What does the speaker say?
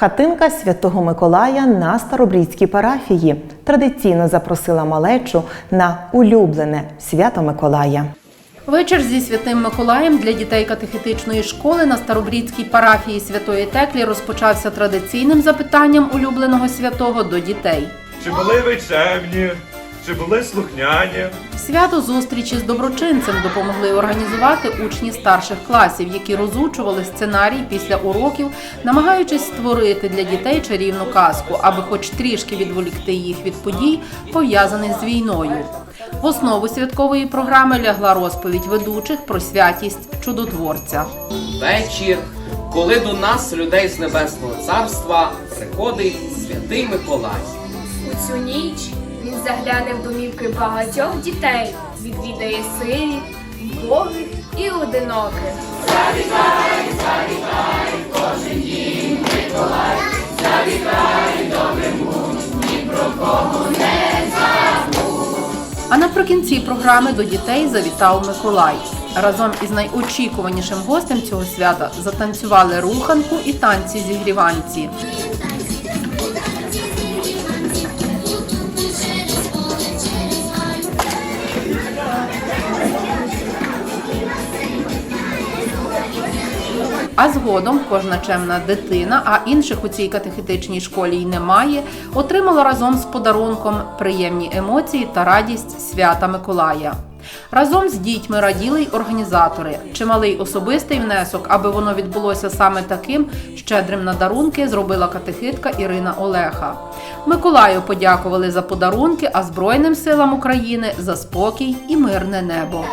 Хатинка Святого Миколая на Старобрійській парафії традиційно запросила малечу на улюблене свято Миколая. Вечір зі святим Миколаєм для дітей катехетичної школи на Старобрідській парафії Святої Теклі розпочався традиційним запитанням улюбленого святого до дітей. Чи були ви чемні? Чи були слухняні? Свято зустрічі з доброчинцем допомогли організувати учні старших класів, які розучували сценарій після уроків, намагаючись створити для дітей чарівну казку, аби хоч трішки відволікти їх від подій, пов'язаних з війною. В основу святкової програми лягла розповідь ведучих про святість чудотворця. вечір, коли до нас, людей з небесного царства, приходить святий Миколай. У цю ніч він загляне в домівки багатьох дітей, відвідає сиріт, вбогих і одиноких. А наприкінці програми до дітей завітав Миколай. Разом із найочікуванішим гостем цього свята затанцювали руханку і танці зігріванці. А згодом кожна чемна дитина, а інших у цій катехетичній школі й немає, отримала разом з подарунком приємні емоції та радість свята Миколая. Разом з дітьми раділи й організатори. Чималий особистий внесок, аби воно відбулося саме таким щедрим на дарунки, зробила катехитка Ірина Олеха. Миколаю подякували за подарунки, а Збройним силам України за спокій і мирне небо.